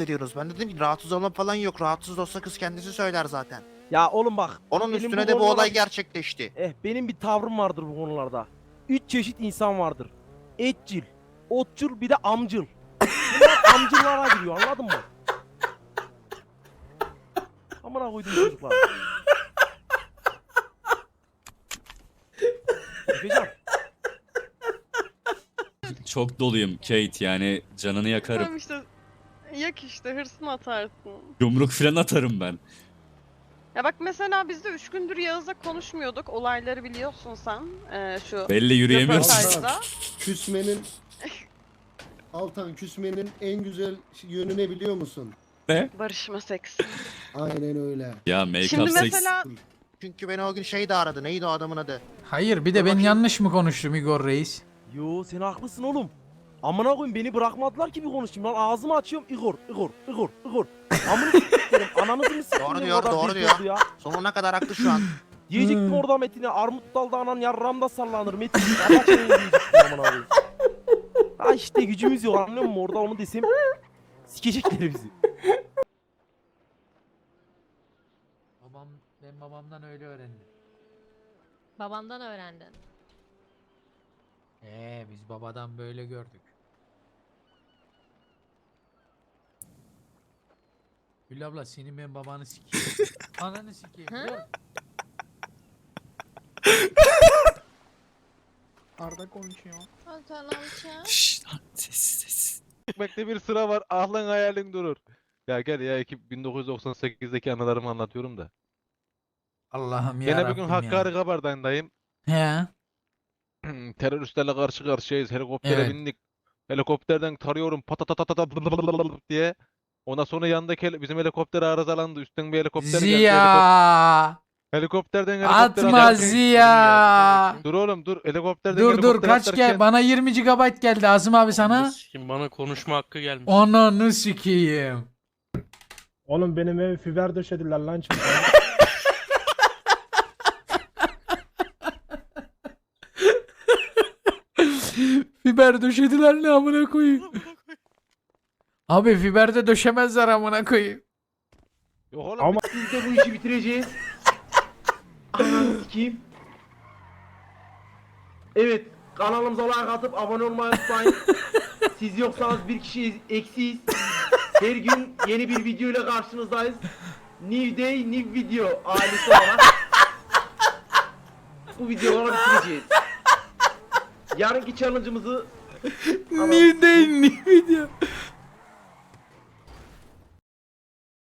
ediyoruz. Ben de dedim ki rahatsız olma falan yok. Rahatsız olsa kız kendisi söyler zaten. Ya oğlum bak. Onun benim üstüne de bu olay gerçekleşti. Eh benim bir tavrım vardır bu konularda. Üç çeşit insan vardır. Etçil, otçul bir de amcıl. Bunlar amcıllara giriyor anladın mı? Amına koydum çocuklar. Efecan, Çok doluyum Kate yani canını yakarım. Tamam işte yak işte hırsını atarsın. Yumruk falan atarım ben. Ya bak mesela biz de 3 gündür Yağız'la konuşmuyorduk. Olayları biliyorsun sen. Ee, şu Belli yürüyemiyorsun. röportajda. Küsmenin Altan küsmenin en güzel yönü ne biliyor musun? Barışma seks. Aynen öyle. Ya make Şimdi sex. mesela Çünkü beni o gün şey de aradı. Neydi o adamın adı? Hayır bir de ben yanlış mı konuştum Igor Reis? Yo sen haklısın oğlum. Amına koyayım beni bırakmadılar ki bir konuşayım lan ağzımı açıyorum Igor Igor Igor Igor. Amını s**erim ananızı mı s**erim Doğru diyor, doğru diyor. Ya. Sonuna kadar haklı şu an. Diyecektim Hmm. orada Metin'e armut dalda anan yarramda sallanır Metin. Ama şey diyecektim amına koyayım. Ha işte gücümüz yok anlıyor musun orada onu desem sikecekler bizi. Babam ben babamdan öyle öğrendim. Babandan öğrendin. Biz babadan böyle gördük. Gül abla senin ben babanı sikeyim. Ananı sikeyim. Dur. Arda konuşuyor. Şşş lan sessiz sessiz. Ekmekte bir sıra var. Aklın hayalin durur. Ya gel ya iki- 1998'deki anılarımı anlatıyorum da. Allah'ım ya Gene bugün Hakkari Kabarday'dayım. He. Teröristlerle karşı karşıyayız. Helikoptere Evet. bindik. Helikopterden tarıyorum patatatatata diye. Ondan sonra yandaki heli- bizim helikopter arızalandı. Üstten bir helikopter geldi. Helikop- Ziya. Helikopterden helikopter Atma atlarken- Ziya. Dur oğlum dur. Helikopterden Dur dur helikopter kaç atlarken- gel bana 20 GB geldi Azim abi sana. Bana konuşma hakkı gelmiş. Ananı sikeyim. Oğlum benim evi fiber döşediler lan. Fiber döşediler ne amına koyayım. Abi fiberde döşemezler amına koyayım. Yok oğlum Ama- Biz de bu işi bitireceğiz. Ananı sikeyim. Evet kanalımıza like atıp abone olmayı unutmayın. Siz yoksanız bir kişi eksiyiz. Her gün yeni bir video ile karşınızdayız. New day, new video ailesi olarak. Bu bitireceğiz. Yarınki challenge'ımızı New day new video.